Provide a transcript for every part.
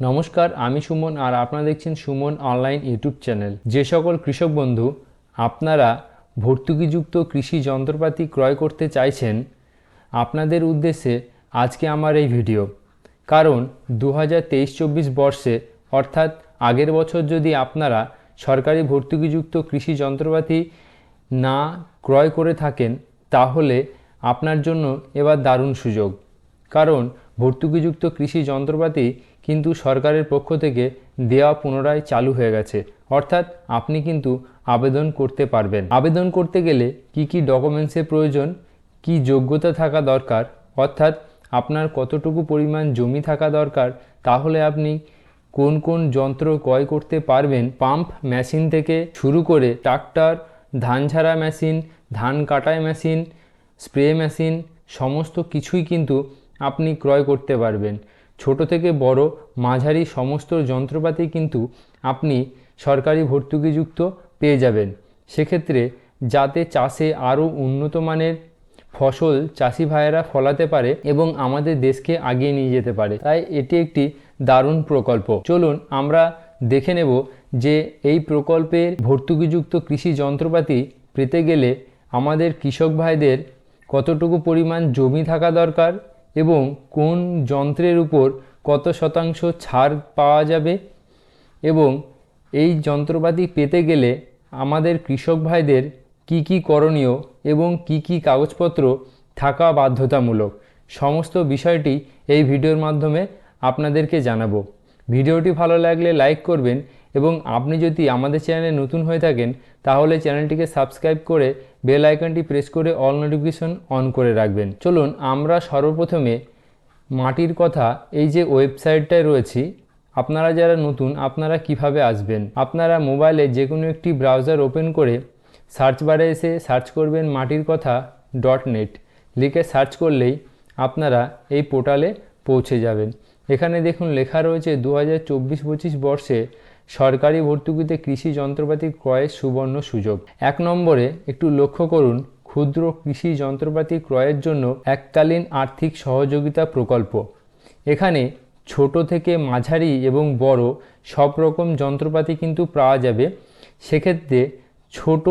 নমস্কার, আমি সুমন আর আপনারা দেখছেন সুমন অনলাইন ইউটিউব চ্যানেল। যে সকল কৃষক বন্ধু, আপনারা ভর্তুকিযুক্ত কৃষি যন্ত্রপাতি ক্রয় করতে চাইছেন, আপনাদের উদ্দেশ্যে আজকে আমার এই ভিডিও। কারণ দু হাজার তেইশ চব্বিশ বর্ষে, অর্থাৎ আগের বছর যদি আপনারা সরকারি ভর্তুকিযুক্ত কৃষি যন্ত্রপাতি না ক্রয় করে থাকেন, তাহলে আপনার জন্য এবার দারুণ সুযোগ। কারণ ভর্তুকিযুক্ত কৃষি যন্ত্রপাতি কিন্তু সরকারের পক্ষ থেকে দেওয়া পুনরায় চালু হয়ে গেছে। অর্থাৎ আপনি কিন্তু আবেদন করতে পারবেন। আবেদন করতে গেলে কি কি ডকুমেন্টসের প্রয়োজন, কি যোগ্যতা থাকা দরকার, অর্থাৎ আপনার কতটুকু পরিমাণ জমি থাকা দরকার, তাহলে আপনি কোন কোন যন্ত্র ক্রয় করতে পারবেন। পাম্প মেশিন থেকে শুরু করে ট্রাক্টর, ধান ঝাড়া মেশিন, ধান কাটাই মেশিন, স্প্রে মেশিন, সমস্ত কিছুই কিন্তু আপনি ক্রয় করতে পারবেন। ছোট থেকে বড় মাঝারি সমস্ত যন্ত্রপাতি কিন্তু আপনি সরকারি ভর্তুকিযুক্ত পেয়ে যাবেন। সেক্ষেত্রে যাতে চাষে আরও উন্নত মানের ফসল চাষি ভাইয়েরা ফলাতে পারে এবং আমাদের দেশকে আগিয়ে নিয়ে যেতে পারে। তাই এটি একটি দারুণ প্রকল্প। চলুন আমরা দেখে নেব যে এই প্রকল্পের ভর্তুকিযুক্ত কৃষি যন্ত্রপাতি পেতে গেলে আমাদের কৃষক ভাইদের কতটুকু পরিমাণ জমি থাকা দরকার এবং কোন যন্ত্রের উপর কত শতাংশ ছাড় পাওয়া যাবে? এবং এই যন্ত্রপাতি পেতে গেলে আমাদের কৃষক ভাইদের কি কি করণীয় এবং কি কি কাগজপত্র থাকা বাধ্যতামূলক? সমস্ত বিষয়টি এই ভিডিওর মাধ্যমে আপনাদেরকে জানাব। ভিডিওটি ভালো লাগলে লাইক করবেন এবং আপনি যদি আমাদের চ্যানেলে নতুন হয়ে থাকেন, তাহলে চ্যানেলটিকে সাবস্ক্রাইব করে বেল আইকনটি প্রেস করে অল নোটিফিকেশন অন করে রাখবেন। চলুন আমরা সর্বপ্রথমে মাটির কথা, এই যে ওয়েবসাইটটায় রয়েছি, আপনারা যারা নতুন, আপনারা কীভাবে আসবেন? আপনারা মোবাইলে যে কোনো একটি ব্রাউজার ওপেন করে সার্চ বারে এসে সার্চ করবেন মাটির কথা ডট নেট। লিখে সার্চ করলেই আপনারা এই পোর্টালে পৌঁছে যাবেন। এখানে দেখুন লেখা রয়েছে, দু হাজার চব্বিশ পঁচিশ বর্ষে সরকারি ভর্তুকিতে কৃষি যন্ত্রপাতি ক্রয়ের সুবর্ণ সুযোগ। এক নম্বরে একটু লক্ষ্য করুন, ক্ষুদ্র কৃষি যন্ত্রপাতি ক্রয়ের জন্য এককালীন আর্থিক সহযোগিতা প্রকল্প। এখানে ছোট থেকে মাঝারি এবং বড় সব রকম যন্ত্রপাতি কিন্তু পাওয়া যাবে। সেক্ষেত্রে ছোট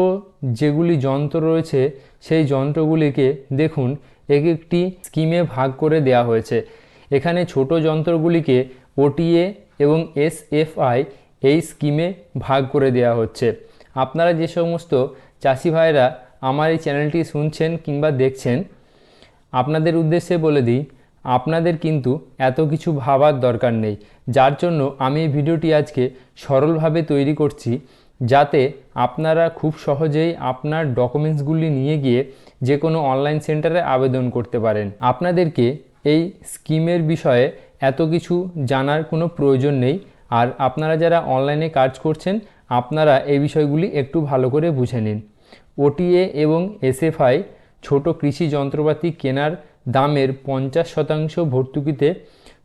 যেগুলি যন্ত্র রয়েছে, সেই যন্ত্রগুলিকে দেখুন এক একটি স্কিমে ভাগ করে দেওয়া হয়েছে। এখানে ছোট যন্ত্রগুলিকে ওটিএ এবং এসএফআই এই স্কিমে ভাগ করে দেওয়া হচ্ছে। আপনারা যে সমস্ত চাষি ভাইরা আমার এই চ্যানেলটি শুনছেন কিংবা দেখছেন, আপনাদের উদ্দেশ্যে বলে দিই, আপনাদের কিন্তু এত কিছু ভাবার দরকার নেই। যার জন্য আমি এই ভিডিওটি আজকে সরলভাবে তৈরি করছি যাতে আপনারা খুব সহজেই আপনার ডকুমেন্টসগুলি নিয়ে গিয়ে যে কোনো অনলাইন সেন্টারে আবেদন করতে পারেন। আপনাদেরকে এই স্কিমের বিষয়ে এত কিছু জানার কোনো প্রয়োজন নেই। আর আপনারা যারা অনলাইনে কাজ করছেন, আপনারা এই বিষয়গুলি একটু ভালো করে বুঝে নিন। ওটিএ এবং এসএফআই ছোট কৃষি যন্ত্রপাতি কেনার দামের পঞ্চাশ শতাংশ ভর্তুকিতে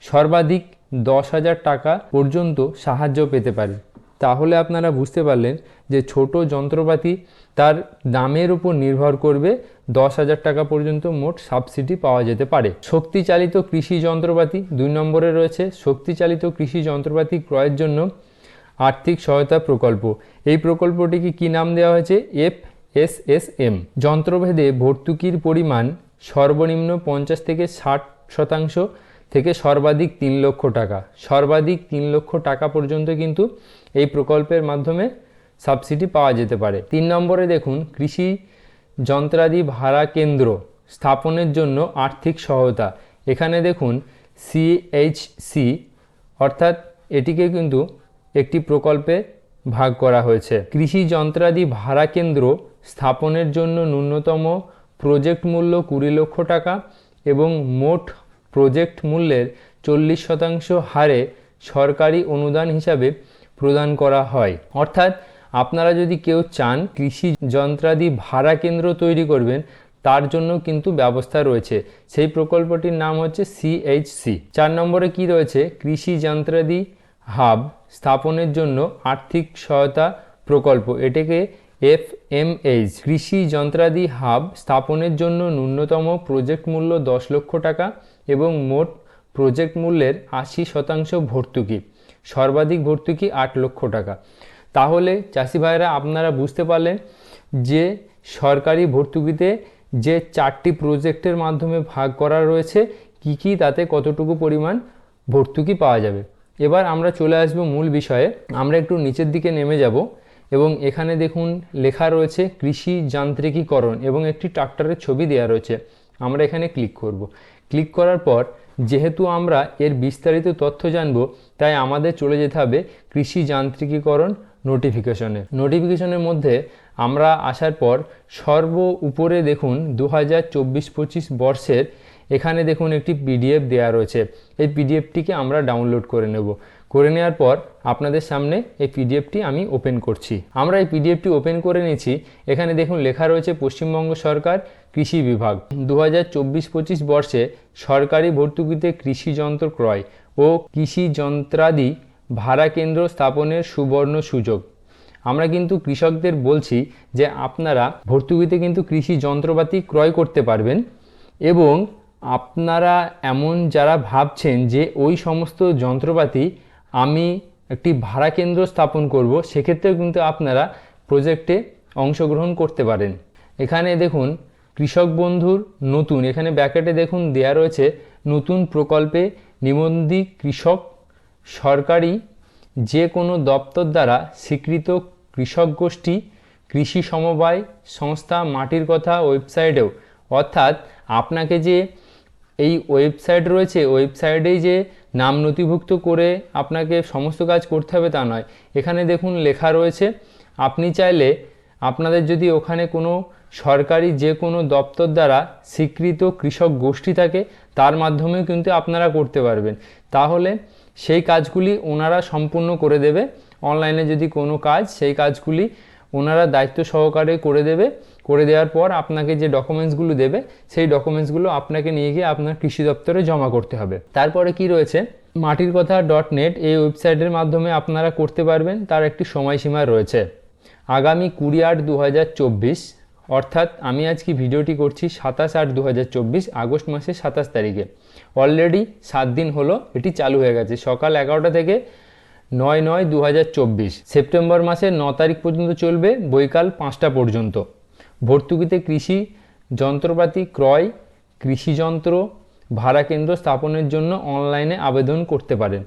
সর্বাধিক দশ হাজার টাকা পর্যন্ত সাহায্য পেতে পারে। তাহলে আপনারা বুঝতে পারলেন যে ছোট যন্ত্রপাতি তার দামের উপর নির্ভর করবে দশ হাজার টাকা পর্যন্ত মোট সাবসিডি পাওয়া যেতে পারে। শক্তিচালিত কৃষি যন্ত্রপাতি দুই নম্বরে রয়েছে। শক্তিচালিত কৃষি যন্ত্রপাতি ক্রয়ের জন্য আর্থিক সহায়তা প্রকল্প। এই প্রকল্পটিকে কি নাম দেওয়া হয়েছে? F S S M. যন্ত্রভেদে ভর্তুকির পরিমাণ সর্বনিম্ন পঞ্চাশ থেকে ষাট শতাংশ থেকে সর্বাধিক তিন লক্ষ টাকা। সর্বাধিক তিন লক্ষ টাকা পর্যন্ত কিন্তু এই প্রকল্পের মাধ্যমে সাবসিডি পাওয়া যেতে পারে। তিন নম্বরে দেখুন, কৃষি যন্ত্রাদি ভাড়া কেন্দ্র স্থাপনের জন্য আর্থিক সহায়তা। এখানে দেখুন সিএইচসি অর্থাৎ এটিকে কিন্তু একটি প্রকল্পে ভাগ করা হয়েছে। কৃষি যন্ত্রাদি ভাড়া কেন্দ্র স্থাপনের জন্য ন্যূনতম প্রজেক্ট মূল্য কুড়ি লক্ষ টাকা এবং মোট প্রজেক্ট মূল্যের চল্লিশ শতাংশ হারে সরকারি অনুদান হিসাবে প্রদান করা হয়। অর্থাৎ আপনারা যদি কেউ চান কৃষি যন্ত্রাদি ভাড়া কেন্দ্র তৈরি করবেন, তার জন্য কিন্তু ব্যবস্থা রয়েছে। সেই প্রকল্পটির নাম হচ্ছে সিএইচসি চার নম্বরে কি রয়েছে? কৃষি যন্ত্রাদি হাব স্থাপনের জন্য আর্থিক সহায়তা প্রকল্প। এটাকে এফ এম এইচ কৃষি যন্ত্রাদি হাব স্থাপনের জন্য ন্যূনতম প্রজেক্ট মূল্য দশ লক্ষ টাকা। এবং মোট প্রজেক্ট মূল্যের আশি শতাংশ ভর্তুকি, সর্বাধিক ভর্তুকি আট লক্ষ টাকা। তাহলে চাষি ভাইরা আপনারা বুঝতে পারলেন যে সরকারি ভর্তুকিতে যে চারটি প্রজেক্টের মাধ্যমে ভাগ করা রয়েছে, কি কি তাতে কতটুকু পরিমাণ ভর্তুকি পাওয়া যাবে। এবার আমরা চলে আসব মূল বিষয়ে। আমরা একটু নিচের দিকে নেমে যাব এবং এখানে দেখুন লেখা রয়েছে কৃষি যান্ত্রিকীকরণ এবং একটি ট্রাক্টরের ছবি দেওয়া রয়েছে। আমরা এখানে ক্লিক করব। ক্লিক করার পর, যেহেতু আমরা এর বিস্তারিত তথ্য জানব, তাই আমাদের চলে যেতে হবে কৃষি যান্ত্রিকীকরণ নোটিফিকেশনে। নোটিফিকেশনের মধ্যে আমরা আসার পর সর্ব উপরে দেখুন দু হাজার চব্বিশ পঁচিশ বর্ষের, এখানে দেখুন একটি পিডিএফ দেওয়া রয়েছে। এই পিডিএফটিকে আমরা ডাউনলোড করে নেব। করে নেওয়ার পর আপনাদের সামনে এই পিডিএফটি আমি ওপেন করছি। আমরা এই পিডিএফটি ওপেন করে নিয়েছি। এখানে দেখুন লেখা রয়েছে পশ্চিমবঙ্গ সরকার কৃষি বিভাগ। দু হাজার চব্বিশ পঁচিশ বর্ষে সরকারি ভর্তুকিতে কৃষি যন্ত্র ক্রয় ও কৃষি যন্ত্রাদি ভাড়া কেন্দ্র স্থাপনের সুবর্ণ সুযোগ। আমরা কিন্তু কৃষকদের বলছি যে আপনারা ভর্তুকিতে কিন্তু কৃষি যন্ত্রপাতি ক্রয় করতে পারবেন এবং আপনারা এমন যারা ভাবছেন যে ওই সমস্ত যন্ত্রপাতি আমি একটি ভাড়া কেন্দ্র স্থাপন করব, সেক্ষেত্রেও কিন্তু আপনারা প্রজেক্টে অংশগ্রহণ করতে পারেন। এখানে দেখুন, কৃষক বন্ধুর নতুন, এখানে ব্যাকেটে দেখুন দেয়া রয়েছে, নতুন প্রকল্পে নিবন্ধী কৃষক সরকারি যে কোনো দপ্তর দ্বারা স্বীকৃত কৃষক গোষ্ঠী, কৃষি সমবায় সংস্থা, মাটির কথা ওয়েবসাইটেও। অর্থাৎ আপনাকে যে এই ওয়েবসাইট রয়েছে, ওয়েবসাইটেই যে নাম নথিভুক্ত করে আপনাকে সমস্ত কাজ করতে হবে তা নয়। এখানে দেখুন লেখা রয়েছে, আপনি চাইলে আপনাদের যদি ওখানে কোনো সরকারি যে কোনো দপ্তর দ্বারা স্বীকৃত কৃষক গোষ্ঠী থাকে, তার মাধ্যমেও কিন্তু আপনারা করতে পারবেন। তাহলে সেই কাজগুলি ওনারা সম্পূর্ণ করে দেবে। অনলাইনে যদি কোনো কাজ, সেই কাজগুলি ওনারা দায়িত্ব সহকারে করে দেবে। করে দেওয়ার পর আপনাকে যে ডকুমেন্টসগুলো দেবে, সেই ডকুমেন্টসগুলো আপনাকে নিয়ে গিয়ে আপনার কৃষি দপ্তরে জমা করতে হবে। তারপরে কি রয়েছে? মাটির কথা ডট নেট এই ওয়েবসাইটের মাধ্যমে আপনারা করতে পারবেন, তার একটি সময়সীমা রয়েছে। আগামী কুড়ি আট দু অর্থাৎ আমি আজকে ভিডিওটি করছি সাতাশ আট দু আগস্ট মাসের সাতাশ তারিখে। অলরেডি সাত দিন হলো, এটি চালু হয়ে গেছে। সকাল এগারোটা থেকে নয় নয় দু সেপ্টেম্বর মাসের ন তারিখ পর্যন্ত চলবে বৈকাল পাঁচটা পর্যন্ত। ভর্তুকিতে কৃষি, যন্ত্রপাতি, ক্রয়, কৃষি যন্ত্র, ভাড়া কেন্দ্র স্থাপনের জন্য অনলাইনে আবেদন করতে পারেন।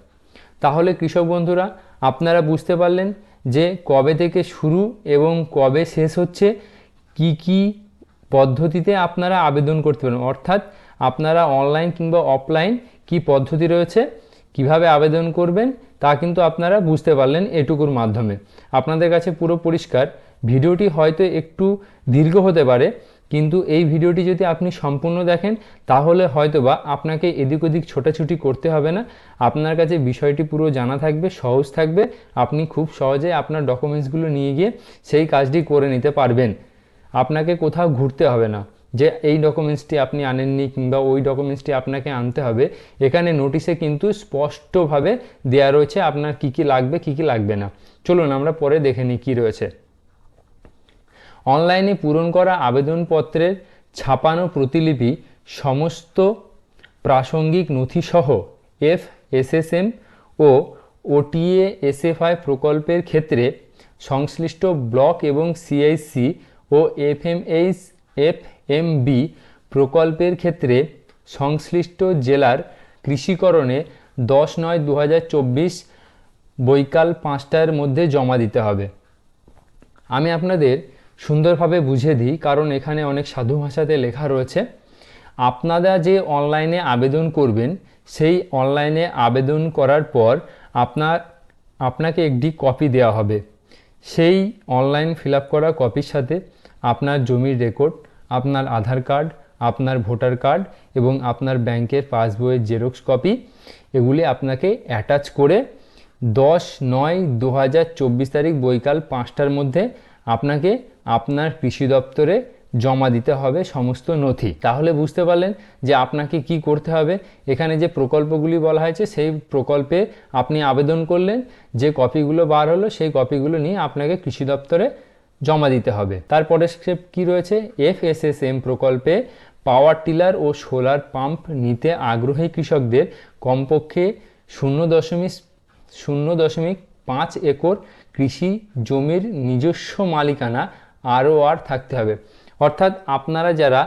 তাহলে কৃষক বন্ধুরা, আপনারা বুঝতে পারলেন যে কবে থেকে শুরু এবং কবে শেষ হচ্ছে, কি কি পদ্ধতিতে আপনারা আবেদন করতে পারেন। অর্থাৎ আপনারা অনলাইন কিংবা অফলাইন কি পদ্ধতি রয়েছে, কীভাবে আবেদন করবেন তা কিন্তু আপনারা বুঝতে পারলেন এটুকুর মাধ্যমে। আপনাদের কাছে পুরো পরিষ্কার। ভিডিওটি হয়তো একটু দীর্ঘ হতে পারে, কিন্তু এই ভিডিওটি যদি আপনি সম্পূর্ণ দেখেন, তাহলে হয়তোবা আপনাকে এদিক ওদিক ছোটাছুটি করতে হবে না। আপনার কাছে বিষয়টি পুরো জানা থাকবে, সহজ থাকবে। আপনি খুব সহজে আপনার ডকুমেন্টসগুলো নিয়ে গিয়ে সেই কাজটি করে নিতে পারবেন। আপনাকে কোথাও ঘুরতে হবে না। যে এই ডকুমেন্টসটি আপনি আনেননি কিংবা ওই ডকুমেন্টসটি আপনাকে আনতে হবে, এখানে নোটিশে কিন্তু স্পষ্টভাবে দেওয়া রয়েছে আপনার কি কি লাগবে, কি কি লাগবে না। চলুন আমরা পরে দেখে নিই কী রয়েছে। অনলাইনে পূরণ করা আবেদনপত্রের ছাপানো প্রতিলিপি, সমস্ত প্রাসঙ্গিক নথিসহ এফ এসএসএম ও ওটিএ এসএফআই প্রকল্পের ক্ষেত্রে সংশ্লিষ্ট ব্লক এবং সিআইসি ও এফএমএইচ এফএমবি প্রকল্পের ক্ষেত্রে সংশ্লিষ্ট জেলার কৃষিকরণে দশ নয় দু বৈকাল পাঁচটার মধ্যে জমা দিতে হবে। আমি আপনাদের সুন্দরভাবে বুঝিয়ে দিই, কারণ এখানে অনেক সাধু ভাষাতে লেখা রয়েছে, আপনারা যে অনলাইনে আবেদন করবেন, সেই অনলাইনে আবেদন করার পর আপনার, আপনাকে একটি কপি দেওয়া হবে। সেই অনলাইন ফিল করা কপির সাথে আপনার জমির রেকর্ড আপনার আধার কার্ড, আপনার ভোটার কার্ড এবং আপনার ব্যাংকের পাসবইয়ের জেরক্স কপি, এগুলি আপনাকে অ্যাটাচ করে দশ নয় দু তারিখ বৈকাল পাঁচটার মধ্যে আপনাকে আপনার কৃষি দপ্তরে জমা দিতে হবে সমস্ত নথি। তাহলে বুঝতে পারলেন যে আপনাকে কি করতে হবে। এখানে যে প্রকল্পগুলি বলা হয়েছে, সেই প্রকল্পে আপনি আবেদন করলেন, যে কপিগুলো বার হলো, সেই কপিগুলো নিয়ে আপনাকে কৃষি দপ্তরে জমা দিতে হবে। তারপরে স্টেপ কী রয়েছে? এফএসএসএম প্রকল্পে পাওয়ার টিলার ও সোলার পাম্প নিতে আগ্রহী কৃষকদের কমপক্ষে শূন্য দশমিক শূন্য দশমিক পাঁচ একর কৃষি জমির নিজস্ব মালিকানা আরও আর থাকতে হবে। অর্থাৎ আপনারা যারা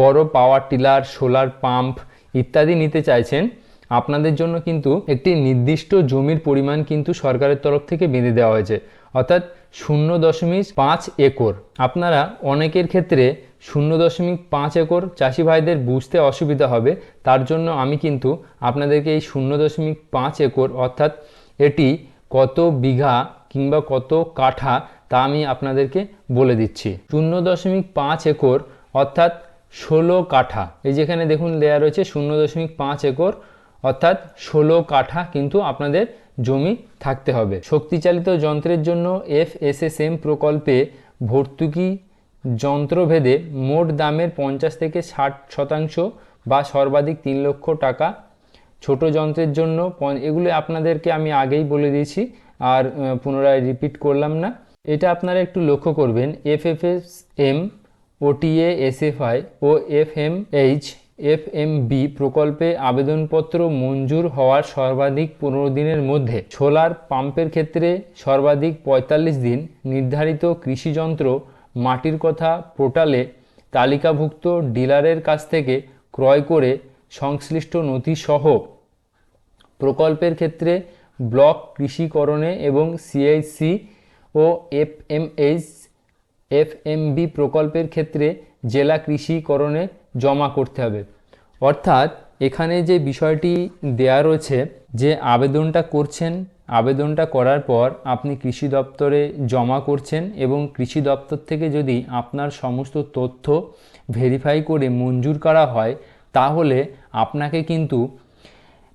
বড় পাওয়ার টিলার সোলার পাম্প ইত্যাদি নিতে চাইছেন, আপনাদের জন্য কিন্তু একটি নির্দিষ্ট জমির পরিমাণ কিন্তু সরকারের তরফ থেকে বেঁধে দেওয়া হয়েছে। অর্থাৎ শূন্য দশমিক পাঁচ একর। আপনারা অনেকের ক্ষেত্রে শূন্য দশমিক পাঁচ একর চাষি ভাইদের বুঝতে অসুবিধা হবে। তার জন্য আমি কিন্তু আপনাদেরকে এই শূন্য দশমিক পাঁচ একর, অর্থাৎ এটি কত বিঘা কিংবা কত কাঠা তা আমি আপনাদেরকে বলে দিচ্ছি। শূন্য দশমিক পাঁচ একর, অর্থাৎ ষোলো কাঠা। এই যেখানে দেখুন দেয়া রয়েছে, শূন্য দশমিক পাঁচ একর, অর্থাৎ ষোলো কাঠা কিন্তু আপনাদের জমি থাকতে হবে। শক্তিচালিত যন্ত্রের জন্য এফ এস এস এম প্রকল্পে ভর্তুকি যন্ত্রভেদে মোট দামের পঞ্চাশ থেকে ষাট শতাংশ বা সর্বাধিক তিন লক্ষ টাকা। ছোট যন্ত্রের জন্য এগুলো আপনাদেরকে আমি আগেই বলে দিয়েছি, আর পুনরায় রিপিট করলাম না। এটা আপনারা একটু লক্ষ্য করবেন F F S M OTA, SFI ও F M H F M B প্রকল্পে আবেদনপত্র মঞ্জুর হওয়ার সর্বাধিক পনেরো দিনের মধ্যে সোলার পাম্পের ক্ষেত্রে সর্বাধিক পঁয়তাল্লিশ দিন নির্ধারিত কৃষিযন্ত্র মাটির কথা পোর্টালে তালিকাভুক্ত ডিলারের কাছ থেকে ক্রয় করে সংশ্লিষ্ট নথিসহ প্রকল্পের ক্ষেত্রে ব্লক কৃষিকরণে এবং সিআইসি ও এফএমএইচ, এফএমবি প্রকল্পের ক্ষেত্রে জেলা কৃষিকরণে জমা করতে হবে। অর্থাৎ এখানে যে বিষয়টি দেয়া রয়েছে যে আবেদনটা করছেন, আবেদনটা করার পর আপনি কৃষি দপ্তরে জমা করছেন এবং কৃষি দপ্তর থেকে যদি আপনার সমস্ত তথ্য ভেরিফাই করে মঞ্জুর করা হয়, তাহলে আপনাকে কিন্তু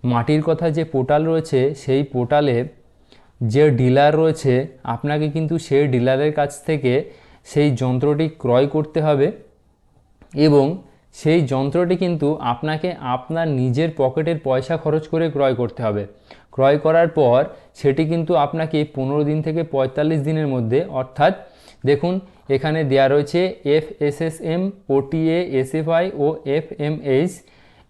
মাটির কথা যে পোর্টাল রয়েছে, সেই পোর্টালে যে ডিলার রয়েছে, আপনাকে কিন্তু সেই ডিলারের কাছ থেকে সেই যন্ত্রটি ক্রয় করতে হবে এবং সেই যন্ত্রটি কিন্তু আপনাকে আপনার নিজের পকেটের পয়সা খরচ করে ক্রয় করতে হবে। ক্রয় করার পর সেটি কিন্তু আপনাকে পনেরো দিন থেকে পঁয়তাল্লিশ দিনের মধ্যে, অর্থাৎ দেখুন, এখানে দেয়া রয়েছে F S S M OTA, SFI ও F M H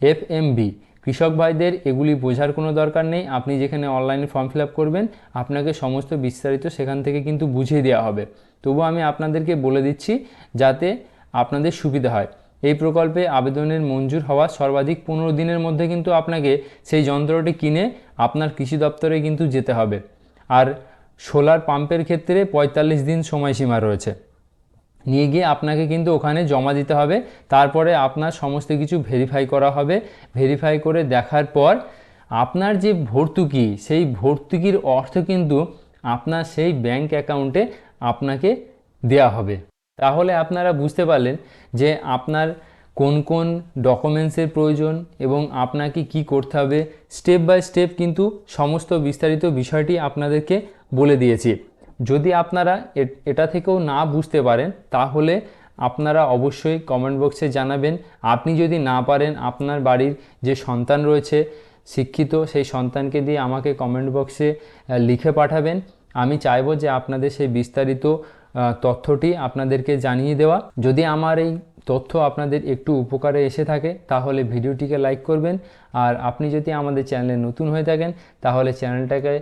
F M B কৃষক ভাইদের এগুলি বোঝার কোনো দরকার নেই। আপনি যেখানে অনলাইনে ফর্ম ফিল করবেন, আপনাকে সমস্ত বিস্তারিত সেখান থেকে কিন্তু বুঝিয়ে দেওয়া হবে। তবু আমি আপনাদেরকে বলে দিচ্ছি, যাতে আপনাদের সুবিধা হয়। এই প্রকল্পে আবেদনের মঞ্জুর হওয়া সর্বাধিক পনেরো দিনের মধ্যে কিন্তু আপনাকে সেই যন্ত্রটি কিনে আপনার কৃষি দপ্তরে কিন্তু যেতে হবে। আর সোলার পাম্পের ক্ষেত্রে পঁয়তাল্লিশ দিন সময়সীমা রয়েছে। নিয়ে গিয়ে আপনাকে কিন্তু ওখানে জমা দিতে হবে। তারপরে আপনার সমস্ত কিছু ভেরিফাই করা হবে। ভেরিফাই করে দেখার পর আপনার যে ভর্তুকি, সেই ভর্তুকির অর্থ কিন্তু আপনার সেই ব্যাংক অ্যাকাউন্টে আপনাকে দেয়া হবে। তাহলে আপনারা বুঝতে পারলেন যে আপনার কোন কোন ডকুমেন্টসের প্রয়োজন এবং আপনাকে কি করতে হবে। স্টেপ বাই স্টেপ কিন্তু সমস্ত বিস্তারিত বিষয়টি আপনাদেরকে বলে দিয়েছি। যদি আপনারা এটা থেকেও না বুঝতে পারেন, তাহলে আপনারা অবশ্যই কমেন্ট বক্সে জানাবেন। আপনি যদি না পারেন, আপনার বাড়ির যে সন্তান রয়েছে, শিক্ষিত, সেই সন্তানকে দিয়ে আমাকে কমেন্ট বক্সে লিখে পাঠাবেন। আমি চাইব যে আপনাদের সেই বিস্তারিত তথ্যটি আপনাদেরকে জানিয়ে দেওয়া। যদি আমার এই তথ্য আপনাদের একটু উপকারে এসে থাকে, তাহলে ভিডিওটিকে লাইক করবেন। আর আপনি যদি আমাদের চ্যানেলে নতুন হয়ে থাকেন, তাহলে চ্যানেলটাকে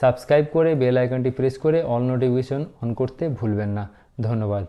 সাবস্ক্রাইব করে বেল আইকনটি প্রেস করে অল নোটিফিকেশন অন করতে ভুলবেন না। ধন্যবাদ।